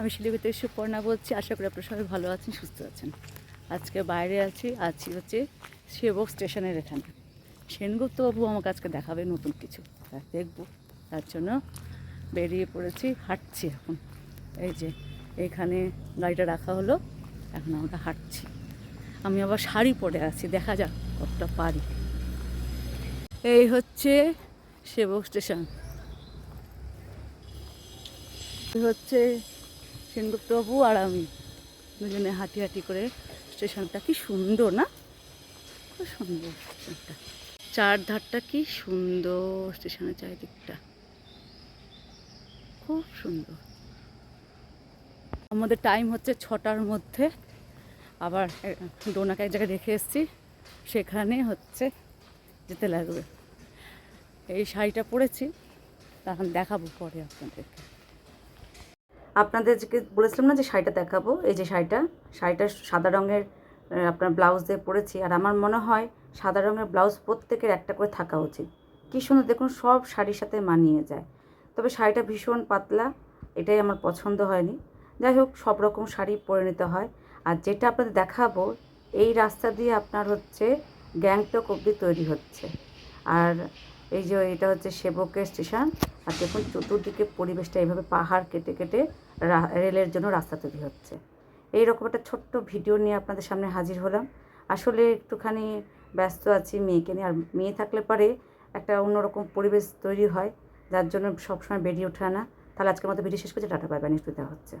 আমি শিলিগুড়িতে পড়না বলছি। আশা করি আপনারা সবাই ভালো আছেন, সুস্থ আছেন। আজকে বাইরে আছি আছি হচ্ছে সেবক স্টেশনের এখানে। সেনগুপ্ত বাবু আমাকে আজকে দেখাবে নতুন কিছু। তা দেখব, তার জন্য বেরিয়ে পড়েছি, হাঁটছি এখন। এই যে এইখানে গাড়িটা রাখা হলো, এখন আমরা হাঁটছি। আমি আবার শাড়ি পরে আছি, দেখা যাক কতটা পারি। এই হচ্ছে সেবক স্টেশন। হচ্ছে সেনগুপ্তবাবু আর আমি। দুজনে হাঁটি হাঁটি করে স্টেশনটা কি সুন্দর না? খুব সুন্দর স্টেশনটা। চার ধারটা কি সুন্দর স্টেশনের চারিদিকটা। খুব সুন্দর। আমাদের টাইম হচ্ছে ছটার মধ্যে। আবার ডোনাকে এক জায়গায় রেখে এসেছি। সেখানে হচ্ছে যেতে লাগবে। এই শাড়িটা পরেছি। তখন দেখাবো পরে আপনাদেরকে। আপনাদেরকে বলেছিলাম না যে শাড়িটা দেখাবো? এই যে শাড়িটা শাড়িটা সাদা রঙের আপনার ব্লাউজ দিয়ে পরেছি। আর আমার মনে হয় সাদা রঙের ব্লাউজ প্রত্যেকের একটা করে থাকা উচিত। কী সুন্দর, দেখুন, সব শাড়ির সাথে মানিয়ে যায়। তবে শাড়িটা ভীষণ পাতলা, এটাই আমার পছন্দ হয়নি। যাই হোক, সব রকম শাড়ি পরে নিতে হয়। আর যেটা আপনাদের দেখাবো, এই রাস্তা দিয়ে আপনার হচ্ছে গ্যাংটক অবধি তৈরি হচ্ছে। আর এই যে এটা হচ্ছে সেবকের স্টেশন। আর দেখুন, চতুর্দিকে পরিবেশটা এইভাবে পাহাড় কেটে কেটে রেলের জন্য রাস্তা তৈরি হচ্ছে। এই রকম একটা ছোট্ট ভিডিও নিয়ে আপনাদের সামনে হাজির হলাম। আসলে একটুখানি ব্যস্ত আছি মেয়েকে নিয়ে। আর মেয়ে থাকলে পরে একটা অন্যরকম পরিবেশ তৈরি হয়, যার জন্য সবসময় বেরিয়ে ওঠে না। তাহলে আজকের মতো ভিডিও শেষ করছে। টাটা, বাই বাই নেক্সট দেওয়া হচ্ছে।